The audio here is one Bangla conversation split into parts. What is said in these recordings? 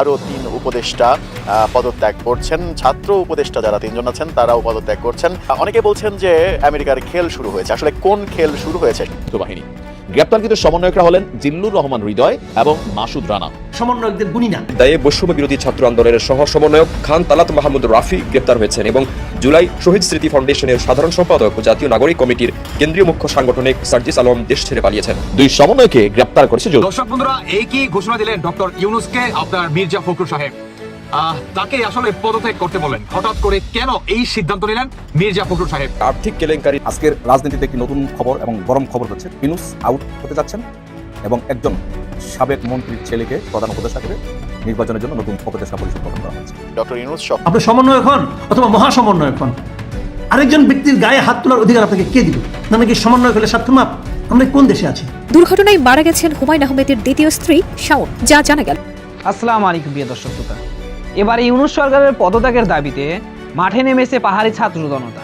আরও তিন উপদেষ্টা পদত্যাগ করছেন। ছাত্র উপদেষ্টা যারা তিনজন আছেন, তারাও পদত্যাগ করছেন। অনেকে বলছেন যে আমেরিকার খেল শুরু হয়েছে। আসলে কোন খেল শুরু হয়েছে? বাহিনী গ্রেপ্তারকৃত সমন্বয়করা হলেন জিল্লুর রহমান হৃদয় এবং মাসুদ রানা। সমন্বয়কদের গুণী না। দায়ে বৈষম্য বিরোধী ছাত্র আন্দোলনের সহ সমন্বয়ক খান তালাত মাহমুদ রাফি গ্রেপ্তার হয়েছেন এবং জুলাই শহীদ স্মৃতি ফাউন্ডেশনের সাধারণ সম্পাদক ও জাতীয় নাগরিক কমিটির কেন্দ্রীয় মুখ্য সাংগঠনিক সার্জিস আলম দেশ ছেড়ে পালিয়েছেন। দুই সমন্বয়কে গ্রেপ্তার করেছে দর্শক বন্ধুরা এই কি ঘোষণা দিলেন ডক্টর ইউনুসকে? আপনার মির্জা ফখরুল সাহেব। তাকে আসলে পদত্যাগ করতে বলেন হঠাৎ করে কেন এই সিদ্ধান্ত নিলেন? মির্জা ফখরুল সাহেব। আর্থিক কেলেঙ্কারি? আজকের রাজনীতিতে একটি নতুন খবর এবং গরম খবর হচ্ছে? ইনুস আউট হতে যাচ্ছেন এবং একজন সাবেক মন্ত্রীর ছেলেকে প্রধান উপদেষ্টা করে নির্বাচনের জন্য নতুন উপদেষ্টা পরিষদ গঠন করা হচ্ছে ডক্টর ইউনুস সব আপনি সমন্বয়ক হন অথবা মহাসমন্বয়ক হন। আরেকজন ব্যক্তির গায়ে হাত তোলার অধিকার আপনাকে কে দিল না নাকি সমন্বয় হলে স্বার্থ মাপ? আমরা কোন দেশে আছি? দুর্ঘটনায় মারা গেছেন হুমায়ুন আহমেদের দ্বিতীয় স্ত্রী শাওন যা জানা গেল। আসসালামু আলাইকুম প্রিয় দর্শক শ্রোতা। এবার ইউনুস সরকারের পদত্যাগের দাবিতে মাঠে নেমেছে পাহাড়ি ছাত্র জনতা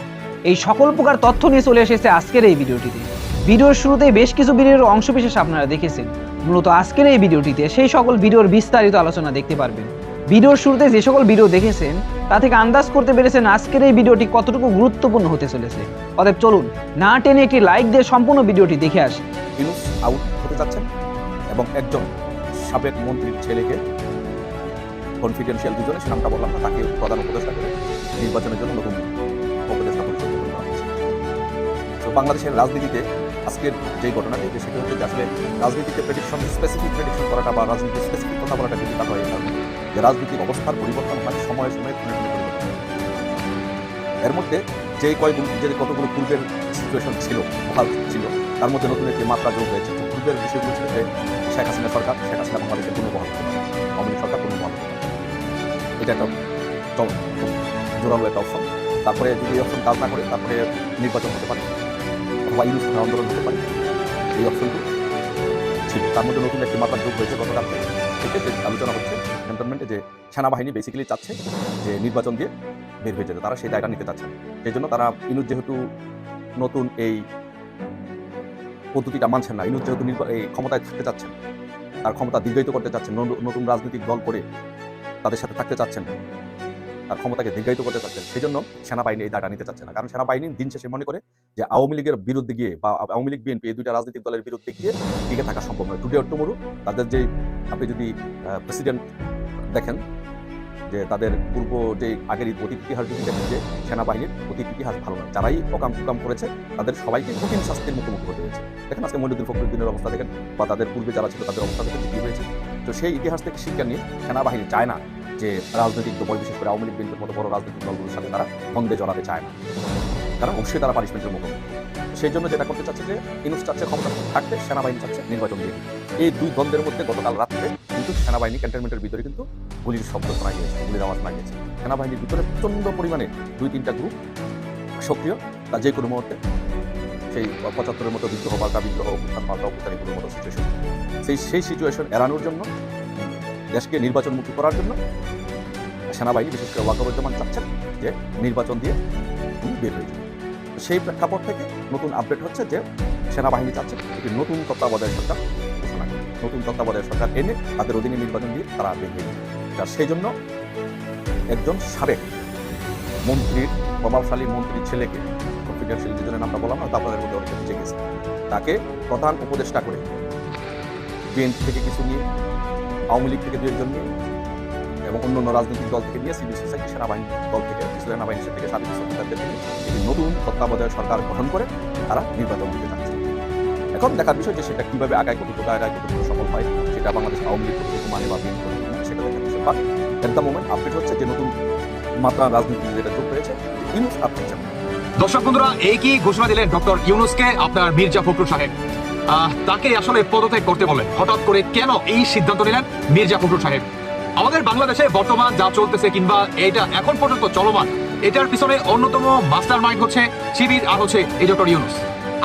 এই সকল প্রকার তথ্য নিয়ে চলে এসেছে আজকের এই ভিডিওটিতে। ভিডিওর শুরুতেই বেশ কিছু ভিডিওর অংশবিশেষ আপনারা দেখেছেন। মূলত আজকের এই ভিডিওটিতে সেই সকল ভিডিওর বিস্তারিত আলোচনা দেখতে পারবেন। ভিডিওর শুরুতে যে সকল ভিডিও দেখেছেন, তা থেকে আন্দাজ করতে পেরেছেন আজকের এই ভিডিওটি কতটুকু গুরুত্বপূর্ণ হতে চলেছে। অতএব চলুন, না টেনে একটি লাইক দিয়ে সম্পূর্ণ ভিডিওটি দেখে আসি। আউট হতে যাচ্ছেন এবং একজন সাবেক মন্ত্রীর ছেলেকে কনফিডেন্সিয়াল দুজনে সে নামটা বললাম না, তাকে প্রধান উপদেষ্টা করে নির্বাচনের জন্য নতুন উপদেষ্টা পরিষদ গঠন করা হচ্ছে তো বাংলাদেশের রাজনীতিতে আজকের যে ঘটনাটি সেটা হচ্ছে যে আসলে রাজনীতিতে প্রেডিকশন স্পেসিফিক প্রেডিকশন করাটা বা রাজনীতির স্পেসিফিক কথা বলাটা কিন্তু হয় কারণ যে রাজনৈতিক অবস্থার পরিবর্তন হয় সময়ে সময়ে ক্ষণে ক্ষণে পরিবর্তন এর মধ্যে যে কয়েকগুলো যে কতগুলো পূর্বের সিচুয়েশন ছিল বহাল ছিল, তার মধ্যে নতুন একটি মাত্রা যোগ হয়েছে। পূর্বের বিষয়গুলো ছিল যে শেখ হাসিনা সরকার, শেখ হাসিনা বাংলাদেশের কোনো বহাল এটা জোরালো একটা অপশন তারপরে যদি এই অপশন কাজ না করে, তারপরে নির্বাচন হতে পারে। অথবা আন্দোলন হতে পারে। এই অপশনটি ছিল। তার মধ্যে নতুন একটি মাত্রা যোগ হয়েছে গতকাল থেকে যে আলোচনা হচ্ছে ক্যান্টনমেন্টে যে সেনাবাহিনী বেসিক্যালি চাচ্ছে যে নির্বাচন দিয়ে বের হয়ে যেতে। তারা সেই দায়টা নিতে চাচ্ছে। সেই জন্য তারা ইনুজ যেহেতু নতুন এই পদ্ধতিটা মানছেন না। ইনুজ যেহেতু এই ক্ষমতায় থাকতে চাচ্ছেন। তার ক্ষমতা দীর্ঘায়িত করতে চাচ্ছেন। নতুন রাজনৈতিক দল করে তাদের সাথে থাকতে চাচ্ছেন না। তার ক্ষমতাকে দীর্ঘায়িত করতে চাচ্ছেন। সেই জন্য সেনাবাহিনী এই দায়টা নিতে চাচ্ছে না। কারণ সেনাবাহিনী দিন শেষে মনে করে যে আওয়ামী লীগের বিরুদ্ধে গিয়ে বা আওয়ামী লীগ, বিএনপি এই দুইটা রাজনৈতিক দলের বিরুদ্ধে গিয়ে টিকে থাকা সম্ভব নয়। টুডে টুমরু তাদের যে আপনি যদি প্রেসিডেন্ট দেখেন যে তাদের পূর্ব যে আগের অতীত ইতিহাস যদি দেখেন যে সেনাবাহিনীর অতীত ইতিহাস ভালো নয়। যারাই অকাম কুকাম করেছে, তাদের সবাইকে কঠিন শাস্তির মুখোমুখি হতে হয়েছে। দেখেন আজকে মহিনুদ্দিন ফখরুদ্দিনের অবস্থা দেখেন বা তাদের পূর্বে যারা ছিল তাদের অবস্থা দেখেন কি হয়েছে। তো সেই ইতিহাস থেকে শিক্ষা নিয়ে সেনাবাহিনী চায় না যে রাজনৈতিক দল, বিশেষ করে আওয়ামী লীগ মতো বড় রাজনৈতিক দলগুলোর সাথে তারা দ্বন্দ্বে জড়াতে চায় না। কারণ অবশ্যই তারা পানিশমেন্টের মুখোমুখি। সেই জন্য যেটা করতে চাচ্ছে যে ইনুস চাচ্ছে, ক্ষমতা থাকতে সেনাবাহিনী চাচ্ছে নির্বাচন দিয়ে। এই দুই দ্বন্দ্বের মধ্যে গতকাল রাত্রে কিন্তু সেনাবাহিনী ক্যান্টনমেন্টের ভিতরে কিন্তু গুলির শব্দ শোনা গিয়েছে গুলির আওয়াজ শোনা গিয়েছে। সেনাবাহিনীর ভিতরে প্রচণ্ড পরিমাণে দুই তিনটা গ্রুপ সক্রিয় তা যে কোনো মুহূর্তে সেই পঁচাত্তরের মতো বিদ্রোহ পাল্টা বিদ্রোহ অভ্যুত্থান পাল্টা অভ্যুত্থান এগুলোর মতো সিচুয়েশন সেই সেই সিচুয়েশন এড়ানোর জন্য, দেশকে নির্বাচন মুক্ত করার জন্য সেনাবাহিনী বিশেষ করে ওয়াকাবুজ্জামান চাচ্ছেন যে নির্বাচন দিয়ে উনি বের হয়ে সেই প্রেক্ষাপট থেকে নতুন আপডেট হচ্ছে যে সেনাবাহিনী চাচ্ছে একটি নতুন তত্ত্বাবধায়ক সরকার ঘোষণা নতুন তত্ত্বাবধায়ক সরকার এনে তাদের অধীনে নির্বাচন দিয়ে তারা বের হয়ে আর সেই জন্য একজন সাবেক মন্ত্রীর প্রভাবশালী মন্ত্রীর ছেলেকে কনফিডেন্সিয়াল দুজনের নামটা বললাম না তারপরের মধ্যে অনেক কিছু গেছে তাকে প্রধান উপদেষ্টা করে বিএনপি থেকে কিছু নিয়ে, আওয়ামী লীগ থেকে দু একজন নিয়ে, এবং অন্য রাজনৈতিক দল থেকে নিয়ে সিভিল সোসাইটি সেনাবাহিনী দল থেকে সেনাবাহিনী থেকে সাবেক সরকারদের একটি নতুন তত্ত্বাবধায়ক সরকার গঠন করে তারা নির্বাচন দিতে চাচ্ছে। এখন দেখার বিষয় যে সেটা কীভাবে আগায় কতটুকু আগায় কতটুকু সফল হয়, সেটা বাংলাদেশ আওয়ামী লীগ কতটুকু মানে বা বিএনপি মানে সেটা দেখার বিষয়। But at the moment update হচ্ছে যে নতুন মাত্রা রাজনীতি যেটা যোগ হয়েছে ইউনুস আপডেট দর্শক বন্ধুরা, এই কি ঘোষণা দিলেন ডক্টর ইউনুসকে আপনার মির্জা ফখরুল সাহেব? তাকে আসলে পদত্যাগ করতে বলেন। হঠাৎ করে কেন এই সিদ্ধান্ত নিলেন মির্জা ফখরুল সাহেব? আমাদের বাংলাদেশে বর্তমান যা চলতেছে কিংবা এটা এখন পর্যন্ত চলমান, এটার পিছনে অন্যতম মাস্টার মাইন্ড হচ্ছে শিবির আর হচ্ছে এই ডক্টর ইউনুস।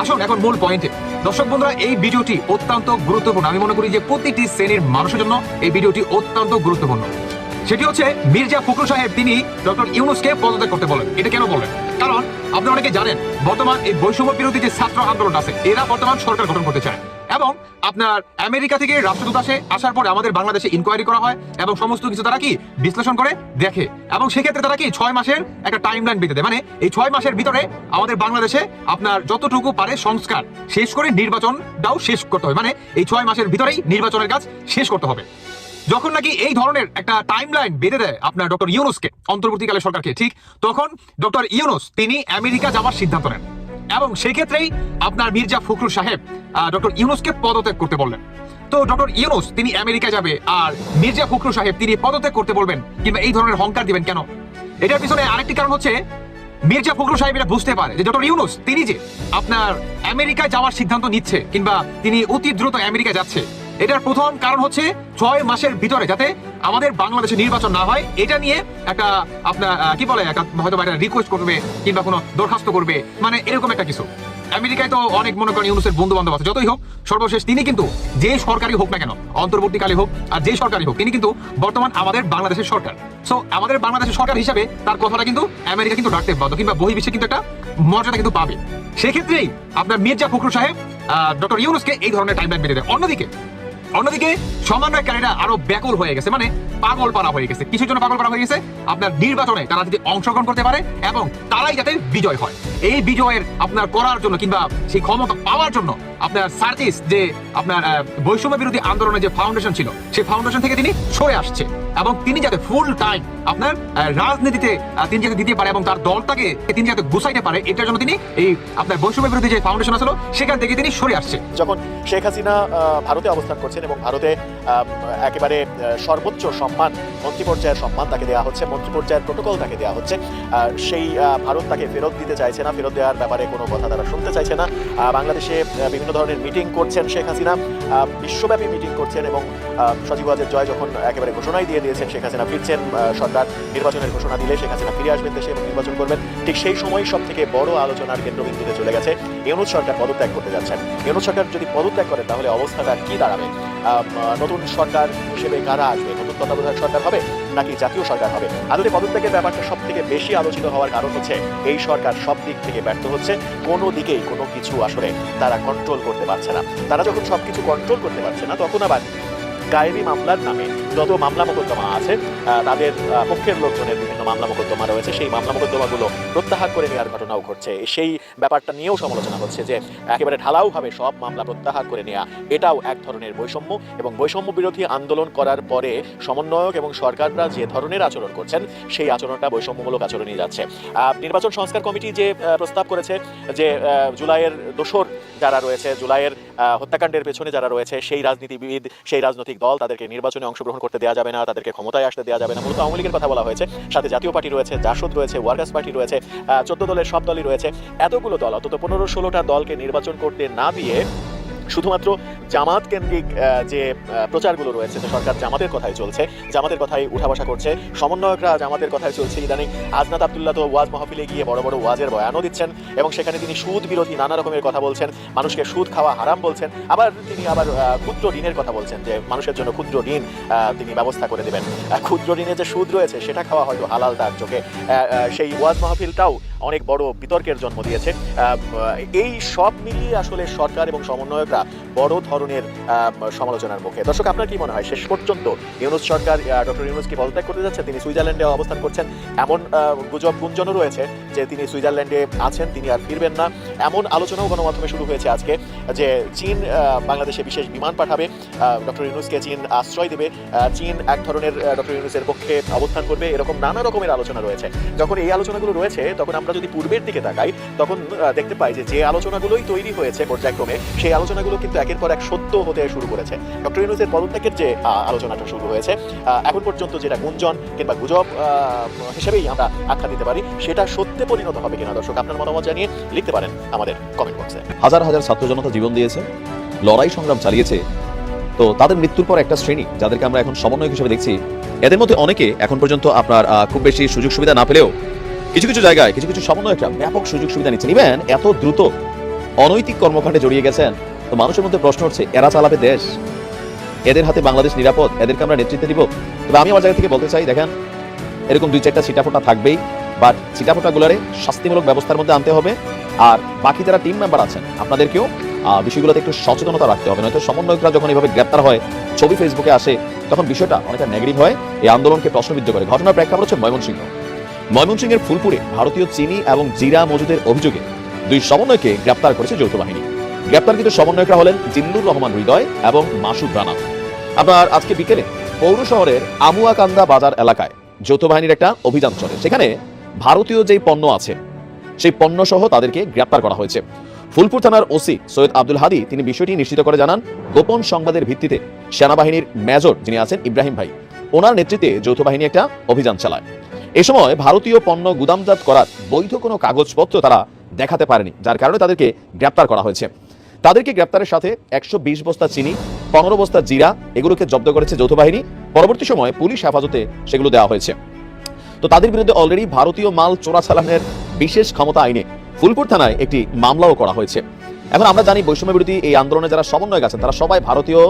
আসুন এখন মূল পয়েন্টে। দর্শক বন্ধুরা, এই ভিডিওটি অত্যন্ত গুরুত্বপূর্ণ। আমি মনে করি যে প্রতিটি শ্রেণির মানুষের জন্য এই ভিডিওটি অত্যন্ত গুরুত্বপূর্ণ। সেটি হচ্ছে মির্জা ফখরুল সাহেব, তিনি ডক্টর ইউনুসকে পদত্যাগ করতে বলেন। এটা কেন বলেন কারণ আপনারা অনেকে জানেন, বর্তমান এই বৈষম্য বিরোধী যে ছাত্র আন্দোলন আছে, এরা বর্তমান সরকার গঠন করতে চায়। এবং আপনার আমেরিকা থেকে রাষ্ট্রদূত আসে, আসার পরে আমাদের বাংলাদেশে ইনকোয়ারি করা হয় এবং সমস্ত কিছু তারা কি বিশ্লেষণ করে দেখে। এবং সেক্ষেত্রে তারা কি ছয় মাসের একটা টাইম লাইন বেঁধে দেয়। মানে এই ছয় মাসের ভিতরে আমাদের বাংলাদেশে আপনার যতটুকু পারে সংস্কার শেষ করে নির্বাচনটাও শেষ করতে হবে। মানে এই ছয় মাসের ভিতরেই নির্বাচনের কাজ শেষ করতে হবে। যখন নাকি এই ধরনের একটা টাইম লাইন বেঁধে দেয় আপনার ডক্টর ইউনুসকে, অন্তর্বর্তীকালে সরকারকে, ঠিক তখন ডক্টর ইউনুস তিনি আমেরিকা যাওয়ার সিদ্ধান্ত নেন। এবং সেই ক্ষেত্রেই আপনার মির্জা ফখরুল সাহেব ডক্টর ইউনুসকে পদত্যাগ করতে বললেন। তো ডক্টর ইউনুস তিনি আমেরিকা যাবে আর মির্জা ফখরুল সাহেব তিনি পদত্যাগ করতে বলবেন, কিংবা এই ধরনের হংকার দিবেন কেন? এটার পিছনে আরেকটি কারণ হচ্ছে, মির্জা ফখরুল সাহেব এটা বুঝতে পারে যে ডক্টর ইউনুস, তিনি যে আপনার আমেরিকায় যাওয়ার সিদ্ধান্ত নিচ্ছে, কিংবা তিনি অতি দ্রুত আমেরিকা যাচ্ছে এটার প্রধান কারণ হচ্ছে ছয় মাসের ভিতরে যাতে আমাদের বাংলাদেশে নির্বাচন না হয়, এটা নিয়ে একটা আপনার কি বলে হয়তো একটা রিকোয়েস্ট করবে কিংবা কোনো দরখাস্ত করবে মানে এরকম একটা কিছু। আমেরিকায় তো অনেক মনে করেন ইউনুসের বন্ধু বান্ধব আছে, যতই হোক, সর্বশেষ তিনি কিন্তু যে সরকারি হোক না কেন, অন্তর্বর্তীকালে হোক আর যে সরকারি হোক, তিনি কিন্তু বর্তমান আমাদের বাংলাদেশের সরকার। সো আমাদের বাংলাদেশের সরকার হিসাবে তার কথাটা কিন্তু আমেরিকা কিন্তু রাখতে বাধ্য, কিংবা বহির্বিশ্বে কিন্তু একটা মর্যাদা কিন্তু পাবে। সেক্ষেত্রেই আপনার মির্জা ফখরুল সাহেব ডক্টর ইউনুসকে এই ধরনের টাইম টাইমলাইন বেঁধে দেয়। অন্যদিকে অন্যদিকে সমন্বয়কারীরা আরও ব্যাকুল হয়ে গেছে। মানে পাগল পাড়া হয়ে গেছে। কিছুর জন্য পাগল পাড়া হয়ে গেছে। আপনার নির্বাচনে তারা যদি অংশগ্রহণ করতে পারে এবং তারাই যাতে বিজয় হয়। এই বিজয়ের আপনার করার জন্য কিংবা সেই ক্ষমতা পাওয়ার জন্য আপনার সার্জিস যে আপনার বৈষম্য বিরোধী আন্দোলনের যে ফাউন্ডেশন ছিল, সেই ফাউন্ডেশন থেকে তিনি সরে আসছে। এবং তিনি যাতে ফুল টাইম আপনার রাজনীতিতে তিনি যাতে দিতে পারে এবং তার দলটাকে, তিনি যাতে গুছাইতে পারে, এটার জন্য তিনি এই আপনার বৈষম্য বিরোধী যে ফাউন্ডেশন ছিল সেখান থেকে তিনি সরে আসছে। যখন শেখ হাসিনা ভারতে অবস্থান করছেন এবং ভারতে একেবারে সর্বোচ্চ সম্মান, মন্ত্রী পর্যায়ের সম্মান তাকে দেওয়া হচ্ছে, মন্ত্রী পর্যায়ের প্রোটোকল তাকে দেওয়া হচ্ছে সেই ভারত তাকে ফেরত দিতে চাইছে না, ফেরত দেওয়ার ব্যাপারে কোনো কথা তারা শুনতে চাইছে না। বাংলাদেশে বিভিন্ন ধরনের মিটিং করছেন শেখ হাসিনা বিশ্বব্যাপী মিটিং করছেন এবং সজীব জয় যখন একেবারে ঘোষণাই দিয়ে দিয়েছেন শেখ হাসিনা। ফিরছেন সরকার নির্বাচনের ঘোষণা দিলে শেখ হাসিনা ফিরে আসবেন দেশে এবং নির্বাচন করবেন। ঠিক সেই সময় সব থেকে বড় আলোচনার কেন্দ্রবিন্দুতে চলে গেছে ইউনুস সরকার পদত্যাগ করতে যাচ্ছেন। ইউনুস সরকার যদি পদত্যাগ করে তাহলে অবস্থাটা কি দাঁড়াবে? নতুন সরকার হিসেবে কারা আসবে? নতুন তত্ত্বাবধায়ক সরকার হবে নাকি জাতীয় সরকার হবে? আদতে পদত্যাগের ব্যাপারটা সব থেকে বেশি আলোচিত হওয়ার কারণ হচ্ছে, এই সরকার সব দিক থেকে ব্যর্থ হচ্ছে। কোনো দিকেই কোনো কিছু আসলে তারা কন্ট্রোল করতে পারছে না। তারা যখন সবকিছু কন্ট্রোল করতে পারছে না, তখন আবার গায়েবী মামলার নামে যত মামলা মোকদ্দমা আছে তাদের পক্ষের লোকজনের বিভিন্ন মামলা মোকদ্দমা রয়েছে। সেই মামলা মোকদ্দমাগুলো প্রত্যাহার করে নেওয়ার ঘটনাও ঘটছে। সেই ব্যাপারটা নিয়েও সমালোচনা হচ্ছে যে একেবারে ঢালাওভাবে সব মামলা প্রত্যাহার করে নেওয়া এটাও এক ধরনের বৈষম্য এবং বৈষম্য বিরোধী আন্দোলন করার পরে সমন্বয়ক এবং সরকাররা যে ধরনের আচরণ করছেন, সেই আচরণটা বৈষম্যমূলক আচরণই যাচ্ছে। নির্বাচন সংস্কার কমিটি যে প্রস্তাব করেছে যে জুলাইয়ের দোসর যারা রয়েছে, জুলাইয়ের হত্যাকাণ্ডের পেছনে যারা রয়েছে, সেই রাজনীতিবিদ, সেই রাজনৈতিক দল তাদেরকে নির্বাচনে অংশগ্রহণ করতে দেওয়া যাবে না, তাদেরকে ক্ষমতায় আসতে দেওয়া যাবে না। মূলত আওয়ামী লীগের কথা বলা হয়েছে। সাথে জাতীয় পার্টি রয়েছে, জাসদ রয়েছে, ওয়ার্কার্স পার্টি রয়েছে চোদ্দ দলের সব দলই রয়েছে। এতগুলো দল, অন্তত পনেরো ষোলোটা দলকে নির্বাচন করতে না দিয়ে শুধুমাত্র জামাত কেন্দ্রিক যে প্রচারগুলো রয়েছে যে সরকার জামাতের কথাই চলছে, জামাতের কথাই উঠা বসা করছে। সমন্বয়করা জামাতের কথাই চলছে। ইদানিং আজনাত আবদুল্লাহ তো ওয়াজ মাহফিলে গিয়ে বড় বড় ওয়াজের বয়ানও দিচ্ছেন এবং সেখানে তিনি সুদ বিরোধী নানা রকমের কথা বলছেন, মানুষকে সুদ খাওয়া হারাম বলছেন, আবার তিনি আবার ক্ষুদ্র ঋণের কথা বলছেন যে, মানুষের জন্য ক্ষুদ্র ঋণ তিনি ব্যবস্থা করে দেবেন। ক্ষুদ্র ঋণে যে সুদ রয়েছে, সেটা খাওয়া হয়তো হালাল তার চোখে। সেই ওয়াজ মাহফিলটাও অনেক বড় বিতর্কের জন্ম দিয়েছে। এই সব মিলিয়ে আসলে সরকার এবং সমন্বয়করা বড় ধরনের সমালোচনার মুখে। দর্শক, আপনার কি মনে হয়, শেষ পর্যন্ত ইউনুস সরকার ডক্টর ইউনুস কি পদত্যাগ করতে যাচ্ছে তিনি সুইজারল্যান্ডে অবস্থান করছেন। এমন গুজব গুঞ্জনও রয়েছে যে তিনি সুইজারল্যান্ডে আছেন, তিনি আর ফিরবেন না। এমন আলোচনাও গণমাধ্যমে শুরু হয়েছে আজকে, যে চীন বাংলাদেশে বিশেষ বিমান পাঠাবে। ডক্টর ইউনুসকে চীন আশ্রয় দেবে। চীন এক ধরনের ডক্টর ইউনুসের পক্ষে অবস্থান করবে। এরকম নানা রকমের আলোচনা রয়েছে। যখন এই আলোচনাগুলো রয়েছে, তখন আমরা যদি পূর্বের দিকে তাকাই, তখন দেখতে পাই যে যে আলোচনাগুলোই তৈরি হয়েছে পর্যায়ক্রমে, সেই আলোচনাগুলো কিন্তু একের পর এক সত্য হতে শুরু করেছে। ডক্টর ইউনুসের পদত্যাগের যে আলোচনাটা শুরু হয়েছে এখন পর্যন্ত যেটা গুঞ্জন কিংবা গুজব হিসেবেই আমরা আখ্যা দিতে পারি, সেটা সত্যে পরিণত হবে কিনা দর্শক, আপনার মতামত জানিয়ে লিখতে পারেন আমাদের কমেন্ট বক্সে হাজার হাজার ছাত্র জনতা জীবন দিয়েছে, লড়াই সংগ্রাম চালিয়েছে, তো তাদের মৃত্যুর পর একটা শ্রেণি, যাদেরকে আমরা এখন সমন্বয়ক হিসেবে দেখছি, এদের মধ্যে অনেকে এখন পর্যন্ত আপনার খুব বেশি সুযোগ সুবিধা না পেলেও কিছু কিছু জায়গায়, কিছু কিছু সমন্বয়করা ব্যাপক সুযোগ সুবিধা নিচ্ছেন ইভেন এত দ্রুত অনৈতিক কর্মকাণ্ডে জড়িয়ে গেছেন তো মানুষের মধ্যে প্রশ্ন হচ্ছে এরা চালাবে দেশ? এদের হাতে বাংলাদেশ নিরাপদ? এদেরকে আমরা নেতৃত্বে দিব? তবে আমি আমার জায়গা থেকে বলতে চাই, দেখেন, এরকম দুই চারটা ছিটাফোটা থাকবেই বাট ছিটাফোটাগুলারে শাস্তিমূলক ব্যবস্থার মধ্যে আনতে হবে, আর বাকি যারা টিম মেম্বার আছেন, আপনাদেরকেও বিষয়গুলোতে একটু সচেতনতা রাখতে হবে, নয়তো সমন্বয়করা যখন এভাবে গ্রেপ্তার হয়, ছবি ফেসবুকে আসে, তখন বিষয়টা অনেকটা নেগেটিভ হয়, এই আন্দোলনকে প্রশ্নবিদ্ধ করে। ঘটনার প্রেক্ষাপট হচ্ছে ময়মনসিংহ। ময়মনসিংহের ফুলপুরে ভারতীয় চিনি এবং জিরা মজুদের অভিযোগে দুই সমন্বয়কে গ্রেপ্তার করেছে যৌথ বাহিনী। গ্রেপ্তারকৃত সমন্বয়করা হলেন জিল্লুর রহমান হৃদয় এবং মাসুদ রানা। আপনার আজকে বিকেলে পৌর শহরের আমুয়াকান্দা বাজার এলাকায় যৌথ বাহিনীর একটা অভিযান চলে। সেখানে ভারতীয় যেই পণ্য আছে, সেই পণ্য সহ তাদেরকে গ্রেপ্তার করা হয়েছে। ফুলপুর থানার ওসি সৈয়দ আব্দুল হাদি তিনি বিষয়টি নিশ্চিত করে জানান, গোপন সংবাদের ভিত্তিতে সেনাবাহিনীর মেজর যিনি আছেন ইব্রাহিম ভাই, ওনার নেতৃত্বে যৌথ বাহিনী একটা অভিযান চালায়। এ সময় ভারতীয় পণ্য গুদামজাত করার বৈধ কোনো কাগজপত্র তারা দেখাতে পারেনি, যার কারণে তাদেরকে গ্রেপ্তার করা হয়েছে। তাদেরকে গ্রেপ্তারের সাথে একশো বিশ বস্তা চিনি, পনেরো বস্তা জিরা, এগুলোকে জব্দ করেছে যৌথ বাহিনী। পরবর্তী সময়ে পুলিশ হেফাজতে সেগুলো দেওয়া হয়েছে। তো তাদের বিরুদ্ধে অলরেডি ভারতীয় মাল চোরাচালানের বিশেষ ক্ষমতা আইনে ফুলপুর থানায় একটি মামলাও করা হয়েছে। এখন আমরা জানি বৈষম্য বিরোধী এই আন্দোলনে যারা সমন্বয় আছেন, তারা সবাই ভারতীয়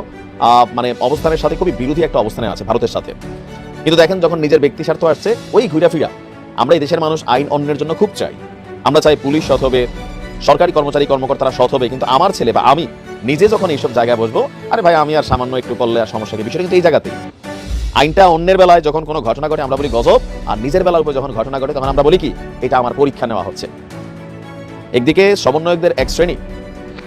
মানে অবস্থানের সাথে খুবই বিরোধী একটা অবস্থানে আছে ভারতের সাথে। কিন্তু দেখেন যখন নিজের ব্যক্তি স্বার্থ আসছে, ওই ঘুরা ফিরা। আমরা এই দেশের মানুষ আইন অন্যের জন্য খুব চাই। আমরা চাই পুলিশ হবে সরকারি কর্মচারী কর্মকর্তারা সৎ হবে, কিন্তু আমার ছেলে বা আমি নিজে যখন এইসব জায়গায় বসবো, আরে ভাই, আমি আর সামান্য একটু করলে আর সমস্যা কি? বিষয়টা কিন্তু এই জায়গাতেই। আইনটা অন্যের বেলায় যখন কোনো ঘটনা ঘটে, আমরা বলি গজব, আর নিজের বেলার উপর যখন ঘটনা ঘটে, তখন আমরা বলি কি? এটা আমার পরীক্ষা নেওয়া হচ্ছে। একদিকে সমন্বয়কদের এক শ্রেণি,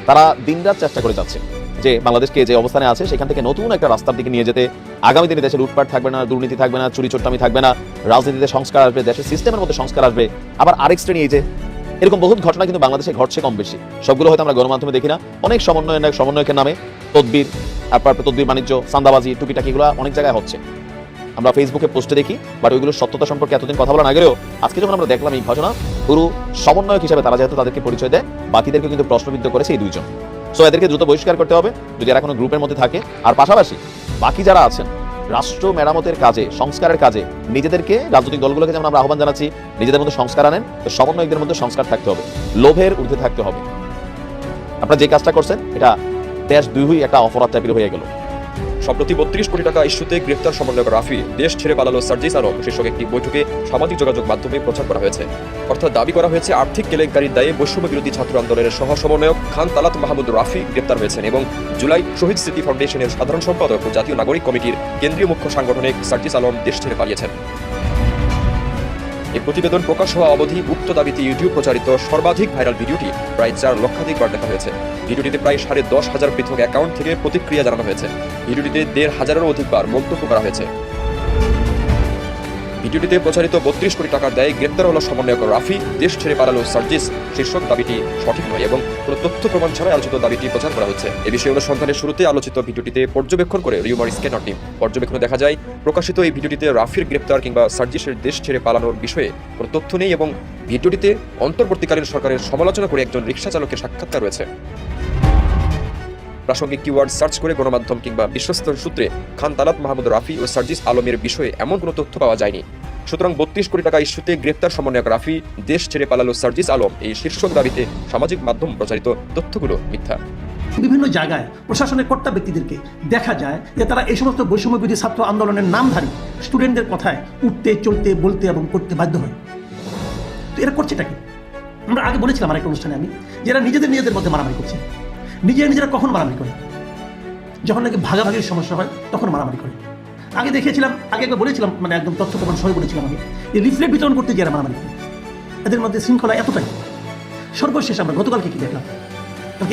তারা দিনরাত চেষ্টা করে যাচ্ছে যে বাংলাদেশকে যে অবস্থানে আছে, সেখান থেকে নতুন একটা রাস্তার দিকে নিয়ে যেতে। আগামী দিনে দেশে লুটপাট থাকবে না, দুর্নীতি থাকবে না চুরি চট্টামি থাকবে না, রাজনীতিতে সংস্কার আসবে, দেশের সিস্টেমের মধ্যে সংস্কার আসবে। আবার আরেক শ্রেণি এই যে এরকম বহুত ঘটনা কিন্তু বাংলাদেশে ঘটছে কম বেশি সবগুলো হয়তো আমরা গণমাধ্যমে দেখি না। অনেক সমন্বয় সমন্বয়কের নামে তদবির, তারপর তদবির বাণিজ্য সান্দাবাজি টুকিটাকি এগুলো অনেক জায়গায় হচ্ছে। আমরা ফেসবুকে পোস্টে দেখি বাট ওইগুলো সত্যতা সম্পর্কে এতদিন কথা বলা না গেলেও আজকে যখন আমরা দেখলাম এই ঘটনা, পুরো সমন্বয়ক হিসেবে তারা যেহেতু তাদেরকে পরিচয় দেয় বাকিদেরকে কিন্তু প্রশ্নবিদ্ধ করেছে এই দুইজন। সো এদেরকে দ্রুত বহিষ্কার করতে হবে। যদি এরা কোনো গ্রুপের মধ্যে থাকে, আর পাশাপাশি বাকি যারা আছেন রাষ্ট্র মেরামতের কাজে, সংস্কারের কাজে। নিজেদেরকে, রাজনৈতিক দলগুলোকে যেমন আমরা আহ্বান জানাচ্ছি, নিজেদের মধ্যে সংস্কার আনেন, তো সমন্বয়কদের মধ্যে সংস্কার থাকতে হবে। লোভের ঊর্ধ্বে থাকতে হবে। আপনারা যে কাজটা করছেন, এটা দেশ দুই একটা অপরাধ টাইপের হয়ে গেল। সম্প্রতি বত্রিশ কোটি টাকা ইস্যুতে গ্রেফতার সমন্বয়ক রাফি, দেশ ছেড়ে পালালো সার্জিস আলম। শীর্ষক একটি বৈঠকে সামাজিক যোগাযোগ মাধ্যমে প্রচার করা হয়েছে। অর্থাৎ দাবি করা হয়েছে, আর্থিক কেলেঙ্কারির দায়ে বৈষম্য বিরোধী ছাত্র আন্দোলনের সহ সমন্বয়ক খান তালাত মাহমুদ রাফি গ্রেপ্তার হয়েছেন এবং জুলাই শহীদ স্মৃতি ফাউন্ডেশনের সাধারণ সম্পাদক ও জাতীয় নাগরিক কমিটির কেন্দ্রীয় মুখ্য সাংগঠনিক সার্জিস আলম দেশ ছেড়ে পালিয়েছেন। এই প্রতিবেদন প্রকাশ হওয়া অবধি উক্ত দাবিতে ইউটিউব প্রচারিত সর্বাধিক ভাইরাল ভিডিওটি প্রায় চার লক্ষাধিকবার দেখা হয়েছে। ভিডিওটিতে প্রায় সাড়ে দশ হাজার পৃথক অ্যাকাউন্ট থেকে প্রতিক্রিয়া জানানো হয়েছে। ভিডিওটিতে দেড় হাজারেরও অধিকবার মন্তব্য করা হয়েছে। ভিডিওটিতে প্রচারিত বত্রিশ কোটি টাকার দায়ে গ্রেপ্তার হলো সমন্বয়ক রাফি, দেশ ছেড়ে পালালো সার্জিস। শীর্ষক দাবিটি সঠিক নয় এবং কোনো তথ্য প্রমাণ ছাড়াই আলোচিত দাবিটি প্রচার করা হচ্ছে। এ বিষয়ে অনুসন্ধানের শুরুতে আলোচিত ভিডিওটিতে পর্যবেক্ষণ করে রিউমার স্ক্যানার টিম। পর্যবেক্ষণে দেখা যায়, প্রকাশিত এই ভিডিওটিতে রাফির গ্রেপ্তার কিংবা সার্জিসের দেশ ছেড়ে পালানোর বিষয়ে কোনো তথ্য নেই এবং ভিডিওটিতে অন্তর্বর্তীকালীন সরকারের সমালোচনা করে একজন রিক্সা চালকের সাক্ষাৎকার রয়েছে। প্রাসঙ্গিক কিওয়ার্ড সার্চ করে গণমাধ্যম কিংবা বিশ্বস্ত সূত্রে খান তালাত মাহমুদ রাফি ও সার্জিস আলমের বিষয়ে এমন কোনো তথ্য পাওয়া যায়নি। সুতরাং বত্রিশ কোটি টাকা ইস্যুতে গ্রেপ্তার সমন্বয়ক রাফি, দেশ ছেড়ে পালালো সার্জিস আলম। এই শীর্ষক দাবিতে সামাজিক মাধ্যম প্রচারিত তথ্যগুলো মিথ্যা। বিভিন্ন জায়গায় প্রশাসনের কর্তা ব্যক্তিদেরকে দেখা যায় যে তারা এই সমস্ত বৈষম্য ছাত্র আন্দোলনের নামধারী। স্টুডেন্টদের কথায় উঠতে, চলতে, বলতে এবং করতে বাধ্য হয়। তো এরা করছেটা কি? আমরা আগে বলেছিলাম আরেকটা অনুষ্ঠানে আমি, যে এরা নিজেদের নিজেদের মধ্যে মারামারি করছে। নিজেরা নিজেরা কখন মারামারি করে? যখন নাকি ভাগাভাগির সমস্যা হয়, তখন মারামারি করে। আগে দেখেছিলাম, আগে একবার বলেছিলাম মানে একদম তথ্য প্রমাণ সবাই বলেছিলাম আমি এই লিফলেট বিতরণ করতে গিয়ে মারামারি করে। এদের মধ্যে শৃঙ্খলা এতটাই। সর্বশেষ আমরা গতকালকে কি দেখলাম?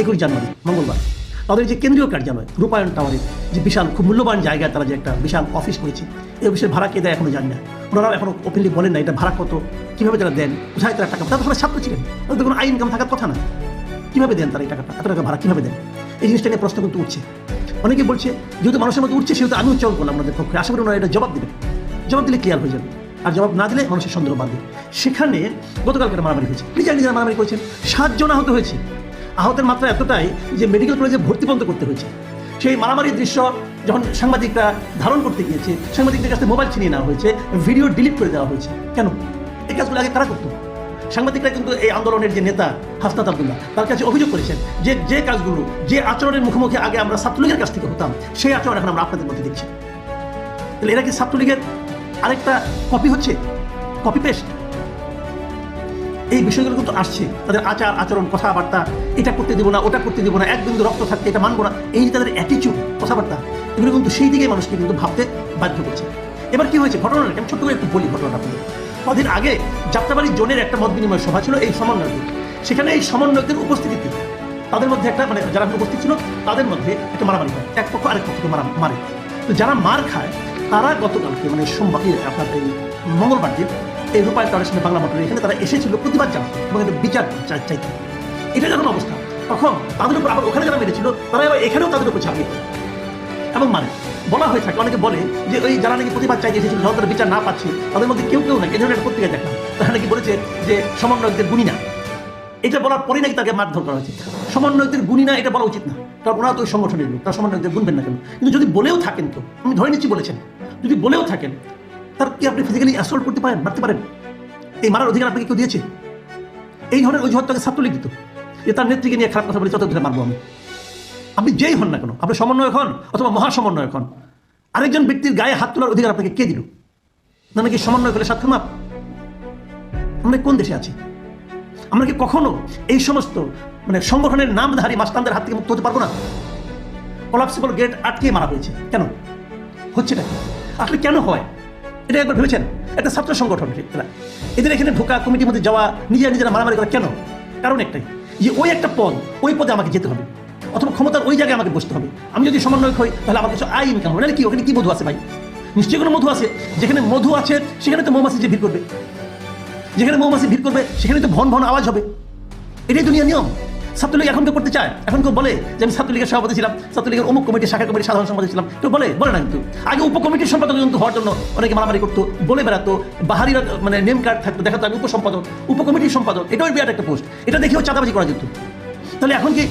একুশ জানুয়ারি, মঙ্গলবার। তাদের যে কেন্দ্রীয় কার্যালয়, রূপায়ণ টাওয়ারে যে বিশাল, খুব মূল্যবান জায়গায় তারা যে একটা বিশাল অফিস করেছে এই অফিসের ভাড়া কে দেয় এখনও জানি না। ওনারাও এখনও ওপেনলি বলেন না এটা ভাড়া কত কীভাবে তারা দেন, কোথায় তারা টাকা তারা সবাই ছাত্র ছিলেন। তাদের কোনো আইন ইনকাম থাকার কথা না। কীভাবে দেন তারা এই টাকাটা? এত টাকা ভাড়া কীভাবে দেন? এই জিনিসটা নিয়ে প্রশ্ন কিন্তু উঠছে। অনেকে বলছে, যেহেতু মানুষের মধ্যে উঠছে, সেহেতু আমি চল করলাম আমাদের পক্ষে। আশা করি ওনারা এটা জবাব দেবেন। জবাব দিলে ক্লিয়ার হয়ে যাবে। আর জবাব না দিলে মানুষের সন্দেহ বাড়বে। সেখানে গতকালকে মারামারি হয়েছে। নিজেরা নিজের মারামারি করেছেন। সাতজন আহত হয়েছে। আহতের মাত্রা এতটাই যে মেডিকেল কলেজে ভর্তি বন্ধ করতে হয়েছে। সেই মারামারির দৃশ্য যখন সাংবাদিকরা ধারণ করতে গিয়েছে, সাংবাদিকদের কাছে মোবাইল ছিনিয়ে নেওয়া হয়েছে ভিডিও ডিলিট করে দেওয়া হয়েছে। কেন? এই কাজগুলো আগে কারা করতো? সাংবাদিকরা কিন্তু এই আন্দোলনের যে নেতা হাসনাত আবদুল্লাহ, তার কাছে অভিযোগ করেছেন যে যে কাজগুলো, যে আচরণের মুখোমুখি আগে আমরা ছাত্রলীগের কাছ থেকে হতাম, সেই আচরণ এখন আমরা আপনাদের মধ্যে দেখছি। তাহলে এরা কি ছাত্রলীগের আরেকটা কপি হচ্ছে? Copy paste? এই বিষয়গুলো কিন্তু আসছে। তাদের আচার, আচরণ, কথাবার্তা, এটা করতে দেবো না, ওটা করতে দেবো না এক বিন্দু রক্ত থাকতে এটা মানবো না, এই যে তাদের অ্যাটিচিউড কথাবার্তা, এগুলো কিন্তু সেই দিকেই মানুষকে কিন্তু ভাবতে বাধ্য করছে। এবার কি হয়েছে? ঘটনাটা আমি ছোট্ট করে একটু বলি ঘটনাটা আপনাদের। কদিন আগে যাত্রাবাড়ি জোনের একটা মত বিনিময় সভা ছিল এই সমন্বয়কদের সেখানে এই সমন্বয়কদের উপস্থিতিতে তাদের মধ্যে একটা মানে যারা উপস্থিত ছিল, তাদের মধ্যে একটা মারামারি হয়। এক পক্ষ আরেক পক্ষকে মারা, মারে। তো যারা মার খায়, তারা গতকালকে মানে সোমবার আপনার এই মঙ্গলবার দিন, এই রূপায় তাদের টাউনের বাংলা মোটর এখানে তারা এসেছিল প্রতিবাদ জানাতে এবং একটা বিচার চাইতে। এটা যখন অবস্থা, তখন তাদের উপর আবার ওখানে যারা মেরেছিল, তারা এবার এখানেও তাদের উপর ঝাঁপিয়ে এবং মানে বলা হয়ে থাকে, অনেকে বলে যে ওই যারা নাকি প্রতিবাদ চাইতে এসেছিল তারা বিচার না পাচ্ছে, তাদের মধ্যে কেউ কেউ নাকি এই ধরনের পত্রিকা দেখলাম তারা নাকি বলেছে যে সমন্বয়কদের গুণী না। এটা বলার পরেই নাকি তাকে মারধর করা হয়েছে। সমন্বয়কদের গুণী না, এটা বলা উচিত না। কারণ ওনারা তো ওই সংগঠনের লোক, তারা সমন্বয়কদের গুনবেন না কেন? কিন্তু যদি বলেও থাকেন তো, আমি ধরে নিচ্ছি বলেছেন, যদি বলেও থাকেন, তার কি আপনি ফিজিক্যালি অ্যাসল্ট করতে পারেন, মারতে পারেন? এই মারার অধিকার আপনাকে কেউ দিয়েছে? এই ধরনের অজুহাত তাকে ছাত্রলীগ দিত যে তার নেত্রীকে নিয়ে খারাপ কথা বলে তত ধরে মারবো আমি। আপনি যেই হন না কেন? আপনি সমন্বয়ক হন অথবা মহাসমন্বয়ক হন। আরেকজন ব্যক্তির গায়ে হাত তোলার অধিকার আপনাকে কে দিল? না নাকি সমন্বয় করে সাক্ষর মাপ? আমরা কোন দেশে আছি? আমরা কি কখনো এই সমস্ত মানে সংগঠনের নামধারী মাস্তানদের হাত থেকে মুক্ত হতে পারব না? কলাপসিবল গেট আটকে মারা হয়েছে। কেন? হচ্ছে না আসলে কেন হয়? এটা একবার ভেবেছেন? একটা ছাত্র সংগঠন, এরা। এদের এখানে ঢোকা, কমিটির মধ্যে যাওয়া, নিজেরা নিজেরা মারামারি করা কেন? কারণ একটাই, যে ওই একটা পদ, ওই পদে আমাকে যেতে হবে। অথবা ক্ষমতার ওই জায়গায় আমাকে বসতে হবে। আমি যদি সমন্বয়ক হই, তাহলে আমার কিছু আয় ইনকাম হবে? কি? ওখানে কি মধু আছে ভাই? নিশ্চয়ই কোনো মধু আছে। যেখানে মধু আছে, সেখানে তো মৌমাছি যে ভিড় করবে। যেখানে মৌমাছি ভিড় করবে, সেখানে তো ভন ভন আওয়াজ হবে। এটাই দুনিয়া নিয়ম। ছাত্রলীগ এখন কেউ করতে চায়? এখন কেউ বলে যে আমি ছাত্রলীগের সভাপতি ছিলাম, ছাত্রলীগের অমুক কমিটি শাখা কমিটির সাধারণ সম্পাদক ছিলাম। কেউ বলে? বলে না কিন্তু। আগে উপকমিটির সম্পাদক কিন্তু হওয়ার জন্য অনেকে মারামারি করতো, বলে বেড়াতো, বাহারির মানে নেম কার্ড থাকতো, দেখাতো আমি উপসম্পাদক, উপকমিটির সম্পাদক। এটাও বিরাট একটা পোস্ট। এটা দেখেও চাঁদাবাজি করা যেত। তাহলে এখন কি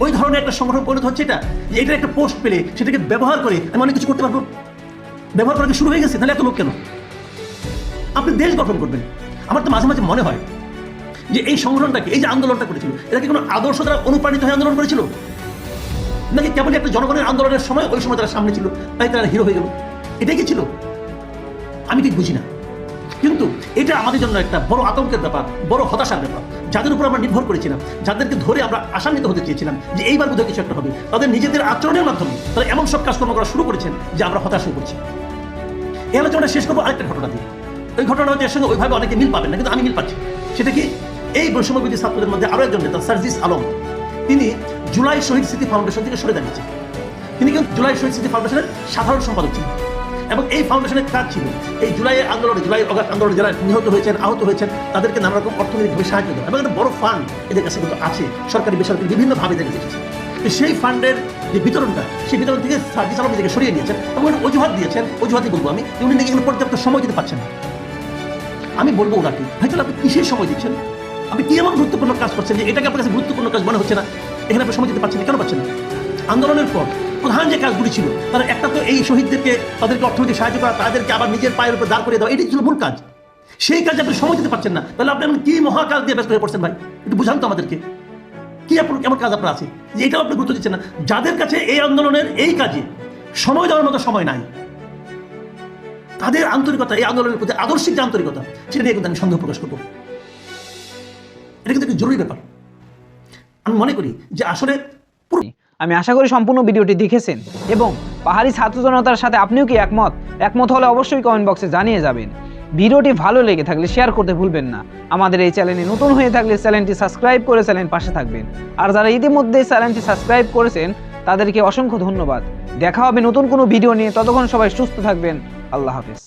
ওই ধরনের একটা সংগঠন পরিণত হচ্ছে এটা? যে এটার একটা পোস্ট পেলে সেটাকে ব্যবহার করে আমি অনেক কিছু করতে পারব। ব্যবহার করা শুরু হয়ে গেছে? তাহলে এত লোক কেন? আপনি দেশ গঠন করবেন। আমার তো মাঝে মাঝে মনে হয় যে এই সংগঠনটাকে, এই যে আন্দোলনটা করেছিল এটা কি কোনো আদর্শ দ্বারা অনুপ্রাণিত হয়ে আন্দোলন করেছিল? নাকি কেবল একটা জনগণের আন্দোলনের সময় ওই সময় তারা সামনে ছিল, তাই তারা হিরো হয়ে গেল? এটাই কি ছিল? আমি ঠিক বুঝি না। কিন্তু এটা আমাদের জন্য একটা বড় আতঙ্কের ব্যাপার, বড় হতাশার ব্যাপার। যাদের উপর আমরা নির্ভর করেছিলাম, যাদেরকে ধরে আমরা আশান্বিত হতে চেয়েছিলাম যে এইবার বোধহয় কিছু একটা হবে, তাদের নিজেদের আচরণের মাধ্যমে তারা এমন সব কাজকর্ম করা শুরু করেছেন যে আমরা হতাশ হয়ে পড়ছি। এই আলোচনাটা শেষ করব আরেকটা ঘটনা দিয়ে। ওই ঘটনাটা হচ্ছে সঙ্গে ওইভাবে অনেকে মিল পাবেন না, কিন্তু আমি মিল পাচ্ছি। সেটা কি? এই বৈষম্যবিধি ছাত্রদের মধ্যে আরও একজন নেতা, সার্জিস আলম, তিনি জুলাই শহীদ স্মৃতি ফাউন্ডেশন থেকে সরে দাঁড়িয়েছেন। তিনি কিন্তু জুলাই শহীদ স্মৃতি ফাউন্ডেশনের সাধারণ সম্পাদক ছিলেন। এবং এই ফাউন্ডেশনের কাজ ছিল, এই জুলাইয়ের আন্দোলনে, জুলাই, অগাস্ট আন্দোলনে যারা নিহত হয়েছেন, আহত হয়েছেন, তাদেরকে নানা রকম অর্থনৈতিকভাবে সাহায্য দেওয়া এবং একটা বড় ফান্ড এদের কাছে কিন্তু আছে, সরকারি, বেসরকারি বিভিন্নভাবে এদের কাছে সেই ফান্ডের যে বিতরণটা, সেই বিতরণ থেকে সার্জিস আলম নিজেকে সরিয়ে নিয়েছেন এবং একটা অজুহাত দিয়েছেন। অজুহাতই বলব আমি, উনি নাকি এখানে পর্যাপ্ত সময় দিতে পারছেন না। আমি বলব ওনাকে, ভাই তাহলে আপনি কিসের সময় দিচ্ছেন? আপনি কি এমন গুরুত্বপূর্ণ কাজ করছেন যে এটাকে আপনার কাছে গুরুত্বপূর্ণ কাজ মনে হচ্ছে না? এখানে আপনি সময় দিতে পারছেন না, কেন পাচ্ছেন না? আন্দোলনের পর প্রধান যে কাজগুলি ছিল, তারা একটা তো এই শহীদদেরকে, তাদেরকে অর্থনৈতিক সাহায্য করা, তাদেরকে আবার নিজের পায়ের উপর দাঁড় করে দেওয়া, এটাই ছিল মূল কাজ। সেই কাজে আপনি সময় দিতে পারছেন না। তাহলে আপনি কি মহাকাজ দিয়ে ব্যস্ত হয়ে পড়ছেন ভাই? একটু বুঝান তো আমাদেরকে। কি আপনার কেমন কাজ আপনার আছে? যে এটাও আপনি গুরুত্ব দিচ্ছেন না। যাদের কাছে এই আন্দোলনের এই কাজে সময় দেওয়ার মতো সময় নাই, তাদের আন্তরিকতা, এই আন্দোলনের প্রতি আদর্শিক যে আন্তরিকতা, সেটা নিয়ে কিন্তু আমি সন্দেহ প্রকাশ করব। এটা কিন্তু একটি জরুরি ব্যাপার। আমি মনে করি যে আসলে পুরো আমি আশা করি সম্পূর্ণ ভিডিওটি দেখেছেন এবং পাহাড়ি ছাত্র জনতার সাথে আপনিও কি একমত? একমত হলে অবশ্যই কমেন্ট বক্সে জানিয়ে যাবেন। ভিডিওটি ভালো লেগে থাকলে শেয়ার করতে ভুলবেন না। আমাদের এই চ্যানেলে নতুন হয়ে থাকলে চ্যানেলটি সাবস্ক্রাইব করে চ্যানেল পাশে থাকবেন। আর যারা ইতিমধ্যে চ্যানেলটি সাবস্ক্রাইব করেছেন, তাদেরকে অসংখ্য ধন্যবাদ। দেখা হবে নতুন কোনো ভিডিও নিয়ে। ততক্ষণ সবাই সুস্থ থাকবেন। আল্লাহ হাফেজ।